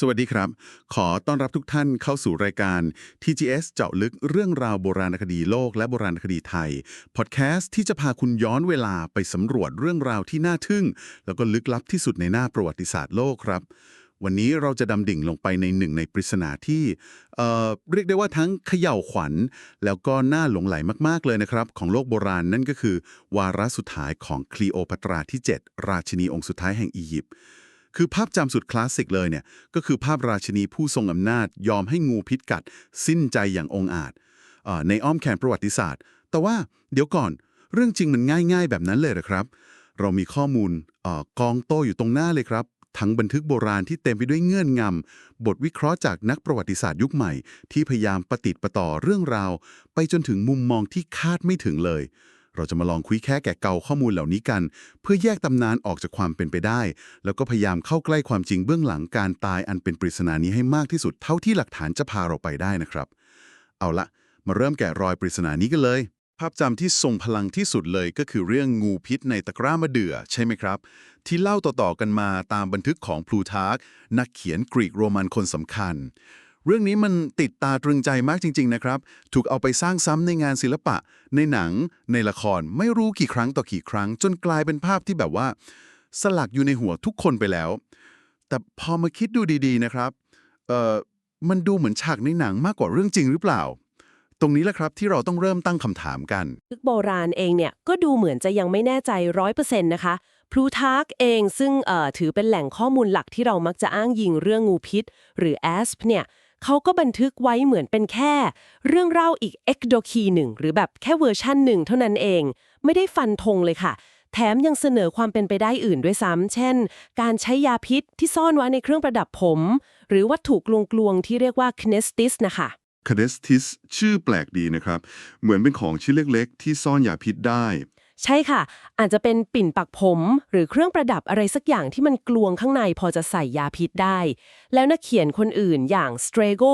สวัสดีครับ ขอต้อนรับทุกท่านเข้าสู่รายการ TGS เจาะลึกเรื่องราวโบราณคดีโลกและโบราณคดีไทย พอดแคสต์ที่จะพาคุณย้อนเวลาไปสำรวจเรื่องราวที่น่าทึ่ง แล้วก็ลึกลับที่สุดในหน้าประวัติศาสตร์โลกครับ วันนี้เราจะดำดิ่งลงไปในหนึ่งในปริศนาที่เอ่อเรียกได้ว่าทั้งเขย่าวขวัญ แล้วก็น่าหลงไหลมากๆเลยนะครับ ของโลกโบราณนั่นก็คือ วาระสุดท้ายของคลีโอพัตราที่ 7 ราชินีองค์สุดท้ายแห่งอียิปต์ คือภาพจำสุดคลาสสิกเลยเนี่ยก็คือภาพราชินีผู้ทรงอำนาจยอมให้งูพิษกัด สิ้นใจอย่างองอาจในอ้อมแขนประวัติศาสตร์ แต่ว่าเดี๋ยวก่อนเรื่องจริงมันง่าย ๆ แบบนั้นเลยเหรอครับ เรามีข้อมูลอกองโตอยู่ตรงหน้าเลยครับ ทั้งบันทึกโบราณที่เต็มไปด้วยเงื่อนงำบทวิเคราะห์จากนักประวัติศาสตร์ยุคใหม่ ที่พยายามประติดประต่อเรื่องราว ไปจนถึงมุมมองที่คาดไม่ถึงเลย เราจะมาลองคุยแค่แกะเกาข้อมูลเหล่านี้กัน เพื่อแยกตำนานออกจากความเป็นไปได้ แล้วก็พยายามเข้าใกล้ความจริงเบื้องหลังการตายอันเป็นปริศนานี้ให้มากที่สุดเท่าที่หลักฐานจะพาเราไปได้นะครับ เอาละมาเริ่มแกะรอยปริศนานี้กันเลย ภาพจำที่ทรงพลังที่สุดเลยก็คือเรื่องงูพิษในตะกร้ามะเดื่อใช่ไหมครับ ที่เล่าต่อๆกันมาตามบันทึกของพลูทาร์กนักเขียนกรีกโรมันคนสำคัญ เรื่องนี้มันติดตาตรึงใจมากจริง ๆ นะครับ ถูกเอาไปสร้างซ้ำในงานศิลปะ ในหนัง ในละคร ไม่รู้กี่ครั้งต่อกี่ครั้ง จนกลายเป็นภาพที่แบบว่า สลักอยู่ในหัวทุกคนไปแล้ว แต่พอมาคิดดูดีๆ นะครับ เอ่อ มันดูเหมือนฉากในหนังมากกว่าเรื่องจริงหรือเปล่า ตรงนี้แหละครับที่เราต้องเริ่มตั้งคำถามกันทึกโบราณเองเนี่ยก็ดูเหมือนจะยังไม่แน่ใจร้อยเปอร์เซ็นต์นะคะพลูทาร์กเองซึ่งเอ่อถือเป็นแหล่งข้อมูลหลักที่เรามักจะอ้างยิงเรื่องงูพิษ หรือแอสปเนี่ย เขาก็บันทึกไว้เหมือนเป็นแค่ เรื่องเล่าอีกเอ็กโดคีหนึ่งหรือแบบแค่เวอร์ชั่นหนึ่งเท่านั้นเอง ไม่ได้ฟันธงเลยค่ะ แถมยังเสนอความเป็นไปได้อื่นด้วยซ้ำเช่น การใช้ยาพิษที่ซ่อนไว้ในเครื่องประดับผม หรือวัตถุกลวงๆที่เรียกว่าคเนสติสนะคะคาเดสทิสชื่อแปลกดีนะครับ เหมือนเป็นของชิ้นเล็กๆ ที่ซ่อนยาพิษได้ ใช่ค่ะ อาจจะเป็นปิ่นปักผม หรือเครื่องประดับอะไรสักอย่างที่มันกลวงข้างในพอจะใส่ยาพิษได้ แล้วนักเขียนคนอื่นอย่างสเตรโก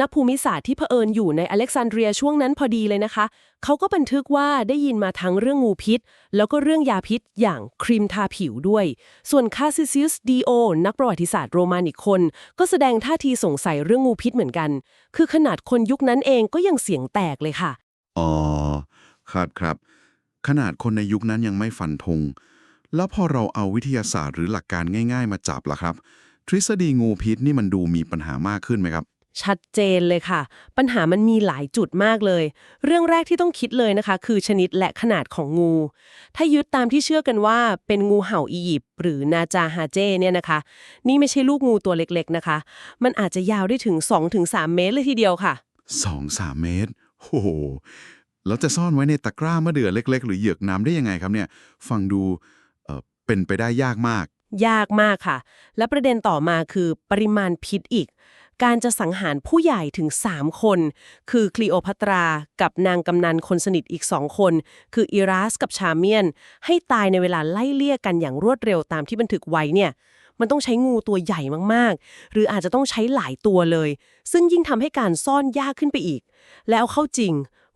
นักภูมิศาสตร์ที่เผอิญอยู่ในอเล็กซานเดรียช่วงนั้นพอดีเลยนะคะ เขาก็บันทึกว่าได้ยินมาทั้งเรื่องงูพิษ แล้วก็เรื่องยาพิษอย่างครีมทาผิวด้วย ส่วนคาซิซิอุสดีโอนักประวัติศาสตร์โรมันอีกคน ก็แสดงท่าทีสงสัยเรื่องงูพิษเหมือนกัน คือขนาดคนยุคนั้นเองก็ยังเสียงแตกเลยค่ะอ๋อครับครับ ขนาดคนในยุคนั้นยังไม่ฟันธง แล้วพอเราเอาวิทยาศาสตร์หรือหลักการง่าย ๆ มาจับล่ะครับ ทฤษฎีงูพิษนี่มันดูมีปัญหามากขึ้นไหมครับ ชัดเจนเลยค่ะ ปัญหามันมีหลายจุดมากเลย เรื่องแรกที่ต้องคิดเลยนะคะ คือชนิดและขนาดของงู ถ้ายึดตามที่เชื่อกันว่าเป็นงูเห่าอียิปต์หรือนาจาฮาเจเนี่ยนะคะ นี่ไม่ใช่ลูกงูตัวเล็กๆนะคะ มันอาจจะยาวได้ถึง 2-3 เมตรเลยทีเดียวค่ะ 2-3 เมตรโอ้โห แล้วจะซ่อนไว้ในตะกร้ามะเดื่อเล็ก ๆ หรือเหยือกน้ำได้ยังไงครับเนี่ย ฟังดูเอ่อเป็นไปได้ยากมาก ยากมากค่ะ และประเด็นต่อมาคือปริมาณพิษอีก การจะสังหารผู้ใหญ่ถึง 3 คน คือคลีโอพัตรากับนางกำนันคนสนิทอีก 2 คน คืออิรัสกับชาเมียน ให้ตายในเวลาไล่เลี่ยกันอย่างรวดเร็วตามที่บันทึกไว้เนี่ย มันต้องใช้งูตัวใหญ่มากๆ หรืออาจจะต้องใช้หลายตัวเลย ซึ่งยิ่งทำให้การซ่อนยากขึ้นไปอีก แล้วเข้าจริง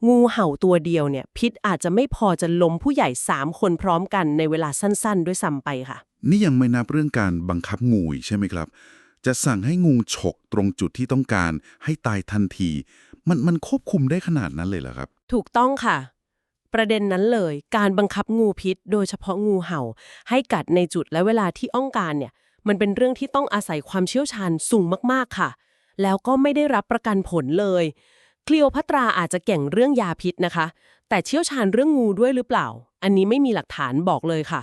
งูเห่าตัวเดียวเนี่ยพิษอาจจะไม่พอจะล้มผู้ใหญ่3คนพร้อมกันในเวลาสั้น ๆ ด้วยซ้ำไปค่ะ นี่ยังไม่นับเรื่องการบังคับงูอีกใช่ไหมครับ จะสั่งให้งูฉกตรงจุดที่ต้องการ ให้ตายทันที มันมันควบคุมได้ขนาดนั้นเลยเหรอครับ ถูกต้องค่ะ ประเด็นนั้นเลย การบังคับงูพิษ โดยเฉพาะงูเห่า ให้กัดในจุดและเวลาที่ต้องการเนี่ย มันเป็นเรื่องที่ต้องอาศัยความเชี่ยวชาญสูงมากๆค่ะ แล้วก็ไม่ได้รับประกันผลเลย คลีโอพัตราอาจจะเก่งเรื่องยาพิษนะคะ แต่เชี่ยวชาญเรื่องงูด้วยหรือเปล่า อันนี้ไม่มีหลักฐานบอกเลยค่ะ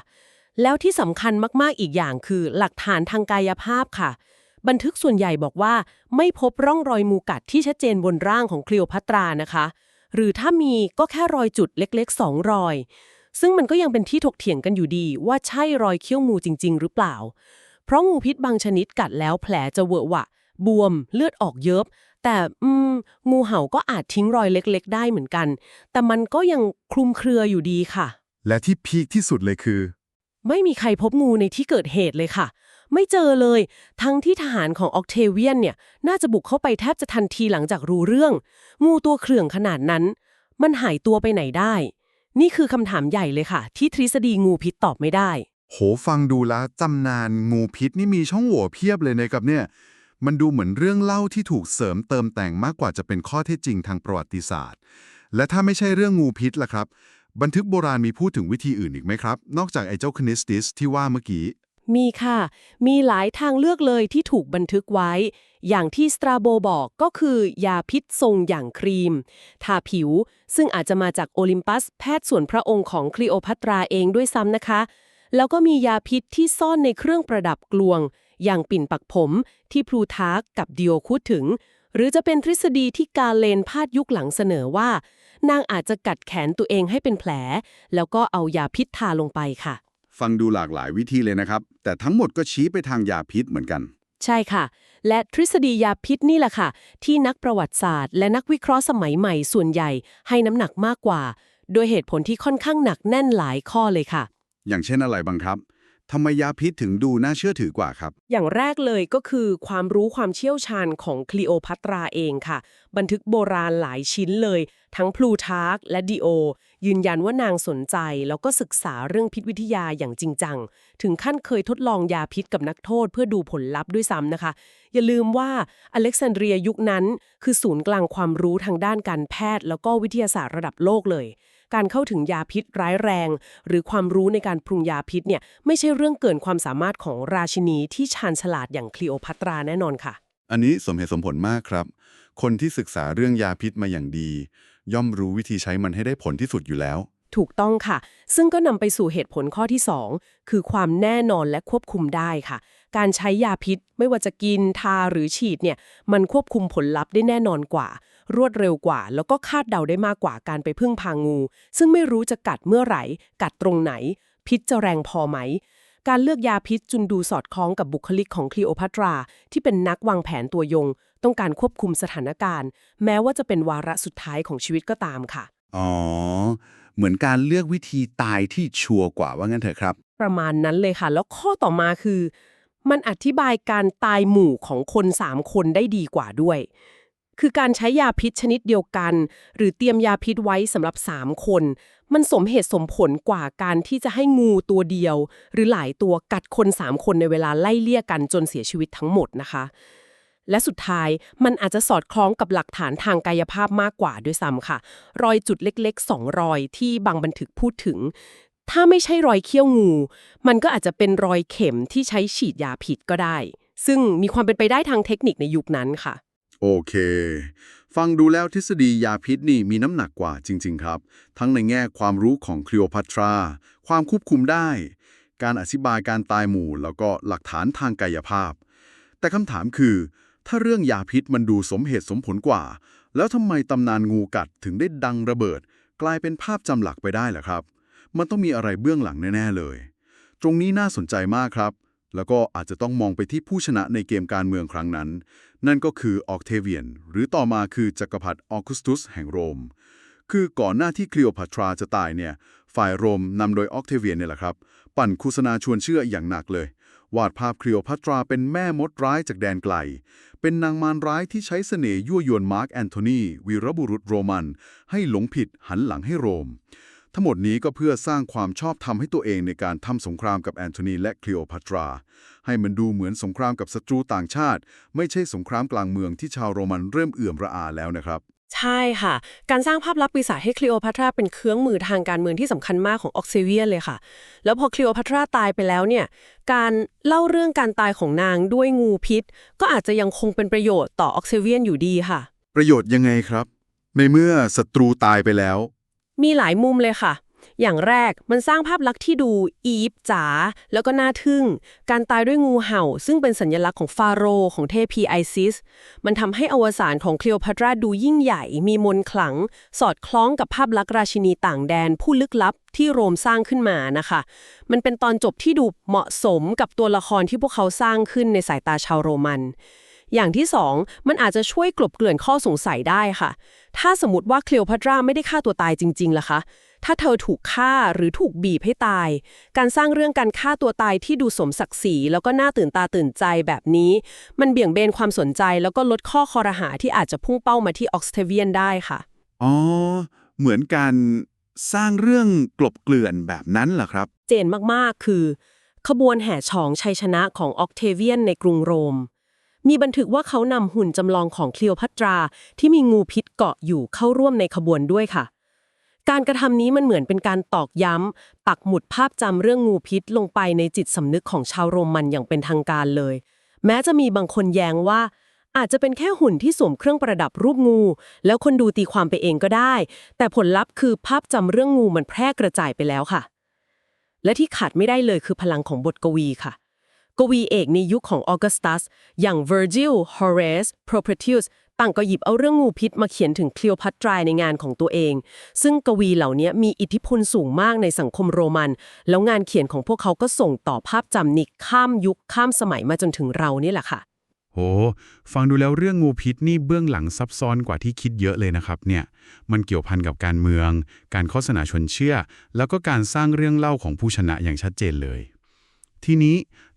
แล้วที่สำคัญมากๆอีกอย่างคือ หลักฐานทางกายภาพค่ะ บันทึกส่วนใหญ่บอกว่า ไม่พบร่องรอยมูกัดที่ชัดเจนบนร่างของคลีโอพัตรานะคะ หรือถ้ามีก็แค่รอยจุดเล็กๆ2รอย ซึ่งมันก็ยังเป็นที่ถกเถียงกันอยู่ดี ว่าใช่รอยเขี้ยวงูจริง ๆ หรือเปล่า เพราะงูพิษบางชนิดกัดแล้วแผลจะเวอะหวะบวมเลือดออกเยิบ แต่อืมงูเห่าก็อาจทิ้งรอยเล็ก ๆ ได้เหมือนกัน แต่มันก็ยังคลุมเครืออยู่ดีค่ะ และที่พีคที่สุดเลยคือ ไม่มีใครพบงูในที่เกิดเหตุเลยค่ะ ไม่เจอเลย ทั้งที่ทหารของออกเทเวียนเนี่ย น่าจะบุกเข้าไปแทบจะทันทีหลังจากรู้เรื่อง งูตัวเครื่องขนาดนั้น มันหายตัวไปไหนได้ นี่คือคำถามใหญ่เลยค่ะ ที่ทฤษฎีงูพิษตอบไม่ได้ โหฟังดูแล้วจำนานงูพิษนี่มีช่องโหว่เพียบเลยนะครับเนี่ย มันดูเหมือนเรื่องเล่าที่ถูกเสริมเติมแต่งมากกว่าจะเป็นข้อเท็จจริงทางประวัติศาสตร์ และถ้าไม่ใช่เรื่องงูพิษล่ะครับ บันทึกโบราณมีพูดถึงวิธีอื่นอีกไหมครับ นอกจากไอ้เจ้าคนิสติสที่ว่าเมื่อกี้ มีค่ะ มีหลายทางเลือกเลยที่ถูกบันทึกไว้ อย่างที่สตราโบบอกก็คือยาพิษทรงอย่างครีม ทาผิว ซึ่งอาจจะมาจากโอลิมปัส แพทย์ส่วนพระองค์ของคลีโอพัตราเองด้วยซ้ำนะคะ แล้วก็มียาพิษที่ซ่อนในเครื่องประดับกลวง อย่างปิ่นปักผมที่พลูทาร์กกับดิโอคูดถึง หรือจะเป็นทฤษฎีที่กาเลนพาดยุคหลังเสนอว่า นางอาจจะกัดแขนตัวเองให้เป็นแผล แล้วก็เอายาพิษทาลงไปค่ะ ฟังดูหลากหลายวิธีเลยนะครับ แต่ทั้งหมดก็ชี้ไปทางยาพิษเหมือนกัน ใช่ค่ะ และทฤษฎียาพิษนี่แหละค่ะ ที่นักประวัติศาสตร์ และนักวิเคราะห์สมัยใหม่ส่วนใหญ่ให้น้ำหนักมากกว่า โดยเหตุผลที่ค่อนข้างหนักแน่นหลายข้อเลยค่ะ อย่างเช่นอะไรบ้างครับ ทำไมยาพิษถึงดูน่าเชื่อถือกว่าครับ อย่างแรกเลยก็คือความรู้ความเชี่ยวชาญของคลีโอพัตราเองค่ะ บันทึกโบราณหลายชิ้นเลย ทั้งพลูทาร์กและดิโอ ยืนยันว่านางสนใจ แล้วก็ศึกษาเรื่องพิษวิทยาอย่างจริงจัง ถึงขั้นเคยทดลองยาพิษกับนักโทษเพื่อดูผลลัพธ์ด้วยซ้ำนะคะ อย่าลืมว่าอเล็กซานเดรียยุคนั้น คือศูนย์กลางความรู้ทางด้านการแพทย์ แล้วก็วิทยาศาสตร์ระดับโลกเลย การเข้าถึงยาพิษร้ายแรง หรือความรู้ในการปรุงยาพิษเนี่ยไม่ใช่เรื่องเกินความสามารถของราชินีที่ชาญฉลาดอย่างคลีโอพัตราแน่นอนค่ะ อันนี้สมเหตุสมผลมากครับ คนที่ศึกษาเรื่องยาพิษมาอย่างดี ย่อมรู้วิธีใช้มันให้ได้ผลที่สุดอยู่แล้ว ถูกต้องค่ะ ซึ่งก็นำไปสู่เหตุผลข้อที่ 2 คือความแน่นอนและควบคุมได้ค่ะ การใช้ยาพิษไม่ว่าจะกินทาหรือฉีดเนี่ยมันควบคุมผลลัพธ์ได้แน่นอนกว่า รวดเร็วกว่า แล้วก็คาดเดาได้มากกว่าการไปพึ่งพางู ซึ่งไม่รู้จะกัดเมื่อไหร่ กัดตรงไหน พิษจะแรงพอไหม การเลือกยาพิษจุนดูสอดคล้องกับบุคลิกของคลีโอพัตรา ที่เป็นนักวางแผนตัวยง ต้องการควบคุมสถานการณ์ แม้ว่าจะเป็นวาระสุดท้ายของชีวิตก็ตามค่ะ อ๋อ เหมือนการเลือกวิธีตายที่ชัวร์กว่าว่างั้นเถอะครับ ประมาณนั้นเลยค่ะ แล้วข้อต่อมาคือมันอธิบายการตายหมู่ของคน3คนได้ดีกว่าด้วย คือการใช้ยาพิษชนิดเดียวกัน หรือเตรียมยาพิษไว้สำหรับ 3 คน มันสมเหตุสมผลกว่าการที่จะให้งูตัวเดียว หรือหลายตัวกัดคน 3 คนในเวลาไล่เลี่ยกันจนเสียชีวิตทั้งหมดนะคะ และสุดท้ายมันอาจจะสอดคล้องกับหลักฐานทางกายภาพมากกว่าด้วยซ้ำค่ะ รอยจุดเล็กๆ2รอยที่บางบันทึกพูดถึง ถ้าไม่ใช่รอยเขี้ยวงู มันก็อาจจะเป็นรอยเข็มที่ใช้ฉีดยาผิดก็ได้ ซึ่งมีความเป็นไปได้ทางเทคนิคในยุคนั้นค่ะ โอเค ฟังดูแล้วทฤษฎียาพิษนี่มีน้ำหนักกว่าจริง ๆ ครับ ทั้งในแง่ความรู้ของคลีโอพัตรา ความควบคุมได้ การอธิบายการตายหมู่ แล้วก็หลักฐานทางกายภาพ แต่คำถามคือ ถ้าเรื่องยาพิษมันดูสมเหตุสมผลกว่า แล้วทำไมตำนานงูกัดถึงได้ดังระเบิด กลายเป็นภาพจำหลักไปได้ล่ะครับ มันต้องมีอะไรเบื้องหลังแน่ๆเลย ตรงนี้น่าสนใจมากครับแล้วก็อาจจะต้องมองไปที่ผู้ชนะในเกมการเมืองครั้งนั้น นั่นก็คือออกเทเวียน หรือต่อมาคือจักรพรรดิออกุสตุสแห่งโรม คือก่อนหน้าที่คลีโอพัตราจะตายเนี่ยฝ่ายโรมนำโดยออกเทเวียนเนี่ยแหละครับ ปั่นโฆษณาชวนเชื่ออย่างหนักเลย วาดภาพคลีโอพัตราเป็นแม่มดร้ายจากแดนไกล เป็นนางมารร้ายที่ใช้เสน่ห์ยั่วยวนมาร์กแอนโทนีวีรบุรุษโรมัน ให้หลงผิดหันหลังให้โรม ทั้งหมดนี้ก็เพื่อสร้างความชอบธรรมให้ตัวเองในการทำสงครามกับแอนโทนีและคลีโอพัตรา ให้มันดูเหมือนสงครามกับศัตรูต่างชาติ ไม่ใช่สงครามกลางเมืองที่ชาวโรมันเริ่มเอื่อมระอาแล้วนะครับใช่ค่ะ การสร้างภาพลักษณ์ปีศาจให้คลีโอพัตราเป็นเครื่องมือทางการเมืองที่สำคัญมากของออกเซเวียนเลยค่ะ แล้วพอคลีโอพัตราตายไปแล้วเนี่ย การเล่าเรื่องการตายของนางด้วยงูพิษ ก็อาจจะยังคงเป็นประโยชน์ต่อออกเซเวียนอยู่ดีค่ะ ประโยชน์ยังไงครับ ในเมื่อศัตรูตายไปแล้ว มีหลายมุมเลยค่ะ อย่างแรกมันสร้างภาพลักษณ์ที่ดูอีฟจ๋าแล้วก็น่าทึ่ง การตายด้วยงูเห่า ซึ่งเป็นสัญลักษณ์ของฟาโรห์ของเทพีไอซิส มันทำให้อวสานของคลีโอพัตราดูยิ่งใหญ่ มีมนต์ขลัง สอดคล้องกับภาพลักษณ์ราชินีต่างแดน ผู้ลึกลับที่โรมสร้างขึ้นมานะคะ มันเป็นตอนจบที่ดูเหมาะสมกับตัวละครที่พวกเขาสร้างขึ้นในสายตาชาวโรมัน อย่างที่สองมันอาจจะช่วยกลบเกลื่อนข้อสงสัยได้ค่ะ ถ้าสมมติว่าคลีโอพัตราไม่ได้ฆ่าตัวตายจริงๆล่ะคะ ถ้าเธอถูกฆ่าหรือถูกบีบให้ตาย การสร้างเรื่องการฆ่าตัวตายที่ดูสมศักดิ์ศรีแล้วก็น่าตื่นตาตื่นใจแบบนี้ มันเบี่ยงเบนความสนใจแล้วก็ลดข้อคอรหาที่อาจจะพุ่งเป้ามาที่ออกสเทเวียนได้ค่ะ อ๋อ เหมือนการสร้างเรื่องกลบเกลื่อนแบบนั้นเหรอครับ เจนมากๆคือ ขบวนแห่ฉองชัยชนะของออกเทเวียนในกรุงโรม มีบันทึกว่าเขานำหุ่นจำลองของคลีโอพัตรา ที่มีงูพิษเกาะอยู่เข้าร่วมในขบวนด้วยค่ะ การกระทำนี้มันเหมือนเป็นการตอกย้ำ ปักหมุดภาพจำเรื่องงูพิษลงไปในจิตสำนึกของชาวโรมันอย่างเป็นทางการเลย แม้จะมีบางคนแย้งว่าอาจจะเป็นแค่หุ่นที่สวมเครื่องประดับรูปงู แล้วคนดูตีความไปเองก็ได้ แต่ผลลัพธ์คือภาพจำเรื่องงูมันแพร่กระจายไปแล้วค่ะ และที่ขาดไม่ได้เลยคือพลังของบทกวีค่ะ กวีเอกในยุคของออกัสตัส อย่าง Virgil Horace Propertius ต่างก็หยิบเอาเรื่องงูพิษมาเขียนถึงคลีโอพัตราในงานของตัวเอง ซึ่งกวีเหล่านี้มีอิทธิพลสูงมากในสังคมโรมัน แล้วงานเขียนของพวกเขาก็ส่งต่อภาพจำนิกข้ามยุคข้ามสมัยมาจนถึงเรานี่แหละค่ะ โห ฟังดูแล้วเรื่องงูพิษนี่เบื้องหลังซับซ้อนกว่าที่คิดเยอะเลยนะครับเนี่ย มันเกี่ยวพันกับการเมือง การโฆษณาชนเชื่อ แล้วก็การสร้างเรื่องเล่าของผู้ชนะอย่างชัดเจนเลย ทีนี้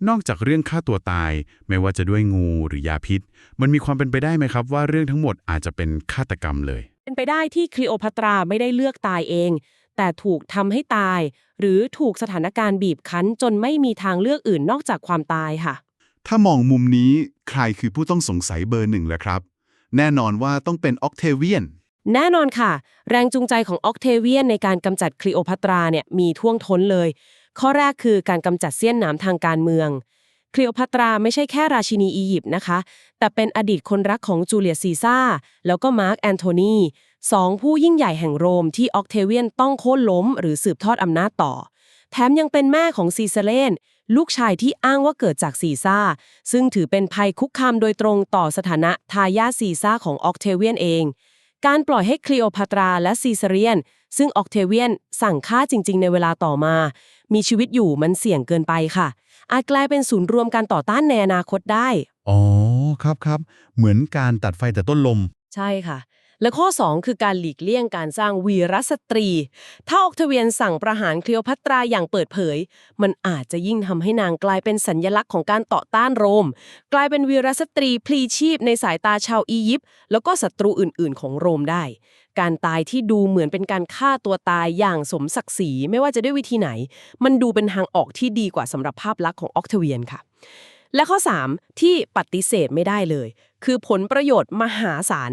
นอกจากเรื่องฆ่าตัวตาย ไม่ว่าจะด้วยงูหรือยาพิษ มันมีความเป็นไปได้ไหมครับ ว่าเรื่องทั้งหมดอาจจะเป็นฆาตกรรมเลย เป็นไปได้ที่คลีโอพัตราไม่ได้เลือกตายเอง แต่ถูกทำให้ตาย หรือถูกสถานการณ์บีบคั้นจนไม่มีทางเลือกอื่นนอกจากความตายค่ะ ถ้ามองมุมนี้ใครคือผู้ต้องสงสัยเบอร์หนึ่งล่ะครับ แน่นอนว่าต้องเป็นออกเทเวียนแน่นอนค่ะ แรงจูงใจของออกเทเวียนในการกำจัดคลีโอพัตราเนี่ยมีท่วงท้นเลย ข้อแรกคือการกำจัดเสี้ยนหนามทางการเมืองคลีโอพัตราไม่ใช่แค่ราชินีอียิปต์นะคะ แต่เป็นอดีตคนรักของจูเลียสซีซ่า แล้วก็มาร์กแอนโทนีสองผู้ยิ่งใหญ่แห่งโรมที่ออกเทเวียนต้องโค่นล้ม หรือสืบทอดอำนาจต่อ แถมยังเป็นแม่ของซีเซเลน ลูกชายที่อ้างว่าเกิดจากซีซ่า ซึ่งถือเป็นภัยคุกคามโดยตรงต่อสถานะทายาทซีซ่าของออกเทเวียนเอง การปล่อยให้คลีโอพัตราและซีเซเรียน ซึ่งออกเทเวียนสั่งฆ่าจริง ๆ ในเวลาต่อมา มีชีวิตอยู่มันเสี่ยงเกินไปค่ะ อาจกลายเป็นศูนย์รวมการต่อต้านในอนาคตได้ อ๋อ ครับครับ เหมือนการตัดไฟแต่ต้นลม ใช่ค่ะ และข้อ 2 คือการหลีกเลี่ยงการสร้างวีรสตรี ถ้าออกเทเวียนสั่งประหารคลีโอพัตราอย่างเปิดเผย มันอาจจะยิ่งทำให้นางกลายเป็นสัญญลักษณ์ของการต่อต้านโรม กลายเป็นวีรสตรีพลีชีพในสายตาชาวอียิปต์แล้วก็ศัตรูอื่น ๆ ของโรมได้ การตายที่ดูเหมือนเป็นการฆ่าตัวตายอย่างสมศักดิ์ศรีไม่ว่าจะด้วยวิธีไหน มันดูเป็นทางออกที่ดีกว่าสำหรับภาพลักษณ์ของออกเทเวียนค่ะ และข้อ 3 ที่ปฏิเสธไม่ได้เลย คือผลประโยชน์มหาศาล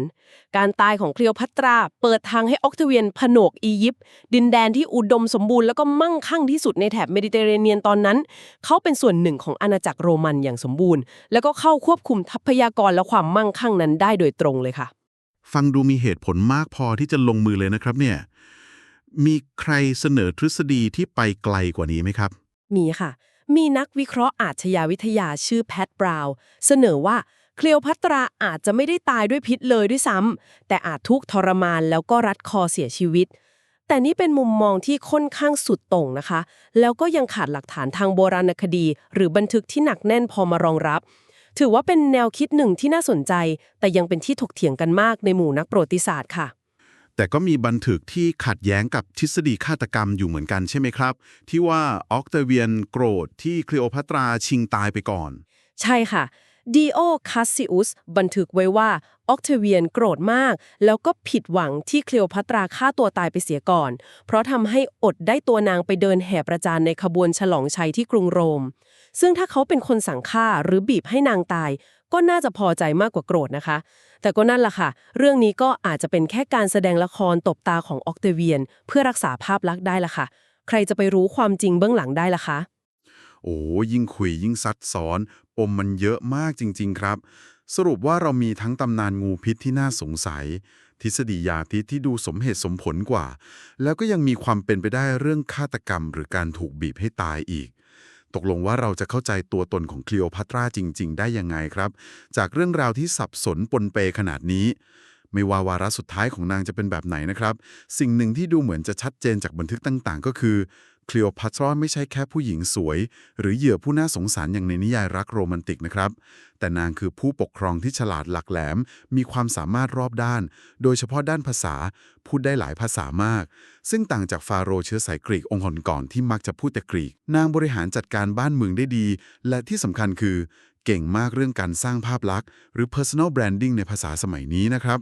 การตายของคลีโอพัตรา เปิดทางให้ออกเทเวียนผนวกอียิปต์ดินแดนที่อุดมสมบูรณ์แล้วก็มั่งคั่งที่สุดในแถบเมดิเตอร์เรเนียนตอนนั้น เขาเป็นส่วนหนึ่งของอาณาจักรโรมันอย่างสมบูรณ์ แล้วก็เข้าควบคุมทรัพยากรและความมั่งคั่งนั้นได้โดยตรงเลยค่ะ ฟังดูมีเหตุผลมากพอที่จะลงมือเลยนะครับเนี่ย มีใครเสนอทฤษฎีที่ไปไกลกว่านี้ไหมครับ มีค่ะ มีนักวิเคราะห์อาชญาวิทยาชื่อแพทบราวน์เสนอว่าเคลีโอพัตราอาจจะไม่ได้ตายด้วยพิษเลยด้วยซ้ำแต่อาจทุกข์ทรมานแล้วก็รัดคอเสียชีวิต แต่นี่เป็นมุมมองที่ค่อนข้างสุดโต่งนะคะ แล้วก็ยังขาดหลักฐานทางโบราณคดี หรือบันทึกที่หนักแน่นพอมารองรับ ถือว่าเป็นแนวคิดหนึ่งที่น่าสนใจ แต่ยังเป็นที่ถกเถียงกันมากในหมู่นักประวัติศาสตร์ค่ะ แต่ก็มีบันทึกที่ขัดแย้งกับทฤษฎีฆาตกรรมอยู่เหมือนกันใช่ไหมครับ ที่ว่าออกเตเวียนโกรธที่คลีโอพัตราชิงตายไปก่อน ใช่ค่ะ ดีโอคาสซิอุสบันทึกไว้ว่าออกเทเวียนโกรธมาก แล้วก็ผิดหวังที่เคลีโอพัตราฆ่าตัวตายไปเสียก่อน เพราะทำให้อดได้ตัวนางไปเดินแห่ประจานในขบวนฉลองชัยที่กรุงโรม ซึ่งถ้าเขาเป็นคนสั่งฆ่าหรือบีบให้นางตาย ก็น่าจะพอใจมากกว่าโกรธนะคะ แต่ก็นั่นล่ะค่ะ เรื่องนี้ก็อาจจะเป็นแค่การแสดงละครตบตาของออกเทเวียน เพื่อรักษาภาพลักษณ์ได้ล่ะค่ะ ใครจะไปรู้ความจริงเบื้องหลังได้ล่ะคะ โอ้ยิ่งคุยยิ่งซัดซ้อนปมมันเยอะมากจริง ๆ ครับ สรุปว่าเรามีทั้งตำนานงูพิษที่น่าสงสัย ทฤษฎียาพิษที่ดูสมเหตุสมผลกว่า แล้วก็ยังมีความเป็นไปได้เรื่องฆาตกรรม หรือการถูกบีบให้ตายอีก ตกลงว่าเราจะเข้าใจตัวตนของคลีโอพัตราจริง ๆ ได้ยังไงครับ จากเรื่องราวที่สับสนปนเปขนาดนี้ไม่ว่าวาระสุดท้ายของนางจะเป็นแบบไหนนะครับ สิ่งหนึ่งที่ดูเหมือนจะชัดเจนจากบันทึกต่าง ๆ ก็คือ คลีโอพัตราไม่ใช่แค่ผู้หญิงสวย หรือเหยื่อผู้น่าสงสารอย่างในนิยายรักโรแมนติกนะครับ แต่นางคือผู้ปกครองที่ฉลาดหลักแหลม มีความสามารถรอบด้าน โดยเฉพาะด้านภาษา พูดได้หลายภาษามาก ซึ่งต่างจากฟาโรห์เชื้อสายกรีกองค์ก่อนที่มักจะพูดแต่กรีก นางบริหารจัดการบ้านเมืองได้ดี และที่สำคัญคือ เก่งมากเรื่องการสร้างภาพลักษณ์ หรือ personal branding ในภาษาสมัยนี้นะครับ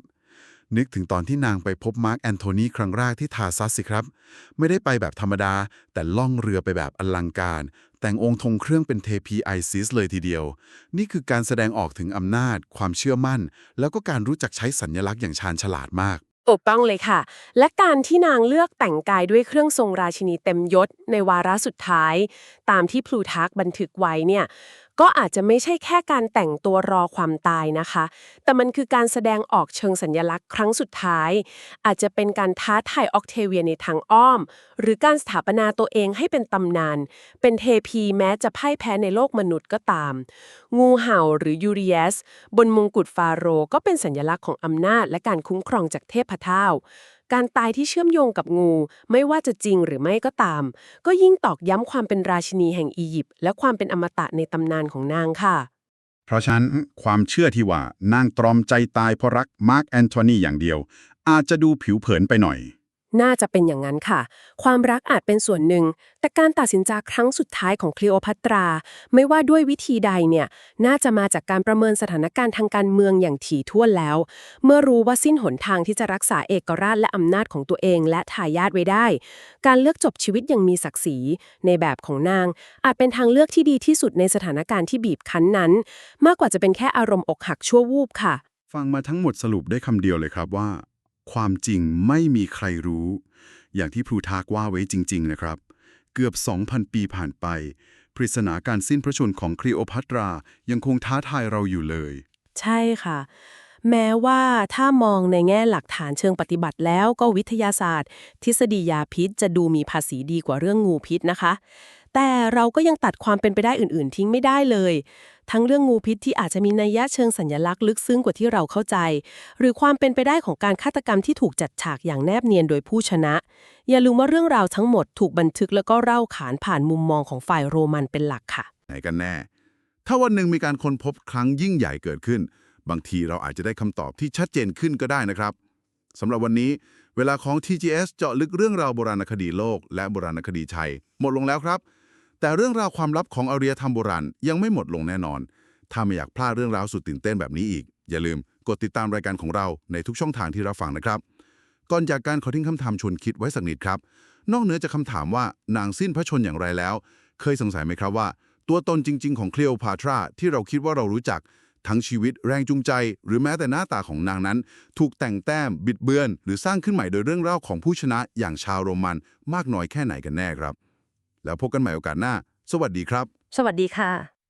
นึกถึงตอนที่นางไปพบมาร์กแอนโทนีครั้งแรกที่ทาซัสสิครับ ไม่ได้ไปแบบธรรมดา แต่ล่องเรือไปแบบอลังการ แต่งองค์ธงเครื่องเป็นเทพีไอซิสเลยทีเดียว นี่คือการแสดงออกถึงอำนาจ ความเชื่อมั่น แล้วก็การรู้จักใช้สัญลักษณ์อย่างชาญฉลาดมากถูกต้องเลยค่ะ และการที่นางเลือกแต่งกายด้วยเครื่องทรงราชินีเต็มยศในวาระสุดท้าย ตามที่พลูทาร์กบันทึกไว้เนี่ย ก็อาจจะไม่ใช่แค่การแต่งตัวรอความตายนะคะ แต่มันคือการแสดงออกเชิงสัญลักษณ์ครั้งสุดท้าย อาจจะเป็นการท้าทายออกเทเวียในทางอ้อม หรือการสถาปนาตัวเองให้เป็นตำนาน เป็นเทพีแม้จะพ่ายแพ้ในโลกมนุษย์ก็ตาม งูเห่าหรือยูริเอสบนมงกุฎฟาโรก็เป็นสัญลักษณ์ของอำนาจและการคุ้มครองจากเทพเจ้าการตายที่เชื่อมโยงกับงู ไม่ว่าจะจริงหรือไม่ก็ตาม ก็ยิ่งตอกย้ำความเป็นราชินีแห่งอียิปต์และความเป็นอมตะในตำนานของนางค่ะ เพราะฉะนั้นความเชื่อที่ว่านางตรอมใจตายเพราะรักมาร์กแอนโทนีอย่างเดียว อาจจะดูผิวเผินไปหน่อย น่าจะเป็นอย่างนั้นค่ะ ความรักอาจเป็นส่วนหนึ่ง แต่การตัดสินใจครั้งสุดท้ายของคลีโอพัตรา ไม่ว่าด้วยวิธีใดเนี่ย น่าจะมาจากการประเมินสถานการณ์ทางการเมืองอย่างถี่ถ้วนแล้ว เมื่อรู้ว่าสิ้นหนทางที่จะรักษาเอกราชและอำนาจของตัวเอง และทายาทไว้ได้ การเลือกจบชีวิตอย่างมีศักดิ์ศรี ในแบบของนาง อาจเป็นทางเลือกที่ดีที่สุดในสถานการณ์ที่บีบคั้นนั้น มากกว่าจะเป็นแค่อารมณ์อกหักชั่ววูบค่ะ ฟังมาทั้งหมดสรุปได้คำเดียวเลยครับว่า ความจริงไม่มีใครรู้ อย่างที่พลูทากว่าไว้จริง ๆ นะครับ เกือบ 2,000 ปีผ่านไป ปริศนาการสิ้นพระชนม์ของคลีโอพัตรา ยังคงท้าทายเราอยู่เลย ใช่ค่ะ แม้ว่าถ้ามองในแง่หลักฐานเชิงปฏิบัติแล้วก็วิทยาศาสตร์ ทฤษฎียาพิษจะดูมีภาษีดีกว่าเรื่องงูพิษนะคะ แต่เราก็ยังตัดความเป็นไปได้อื่น ๆ ทิ้งไม่ได้เลย ทั้งเรื่องงูพิษที่อาจจะมีนัยยะเชิงสัญลักษณ์ลึกซึ้งกว่าที่เราเข้าใจ หรือความเป็นไปได้ของการฆาตกรรมที่ถูกจัดฉากอย่างแนบเนียนโดยผู้ชนะ อย่าลืมว่าเรื่องราวทั้งหมดถูกบันทึกแล้วก็เล่าขานผ่านมุมมองของฝ่ายโรมันเป็นหลักค่ะ ไหนกันแน่ ถ้าวันหนึ่งมีการค้นพบครั้งยิ่งใหญ่เกิดขึ้น บางทีเราอาจจะได้คำตอบที่ชัดเจนขึ้นก็ได้นะครับสำหรับวันนี้เวลาของ TGS เจาะลึกเรื่องราวโบราณคดีโลก และโบราณคดีไทยหมดลงแล้วครับ แต่เรื่องราวความลับของอารยธรรมโบราณยังไม่หมดลงแน่นอน ถ้าไม่อยากพลาดเรื่องราวสุดตื่นเต้นแบบนี้อีก อย่าลืมกดติดตามรายการของเราในทุกช่องทางที่รับฟังนะครับ ก่อนจากการขอทิ้งคำถามชวนคิดไว้สักนิดครับ นอกเหนือจากคำถามว่านางสิ้นพระชนอย่างไรแล้ว เคยสงสัยไหมครับว่า ตัวตนจริง ๆ ของเคลีโอพาตราที่เราคิดว่าเรารู้จักทั้งชีวิตแรงจูงใจ หรือแม้แต่หน้าตาของนางนั้น ถูกแต่งแต้ม บิดเบือน หรือสร้างขึ้นใหม่โดยเรื่องเล่าของผู้ชนะอย่างชาวโรมันมากน้อยแค่ไหนกันแน่ครับ แล้วพบกันใหม่โอกาสหน้า สวัสดีครับ สวัสดีค่ะ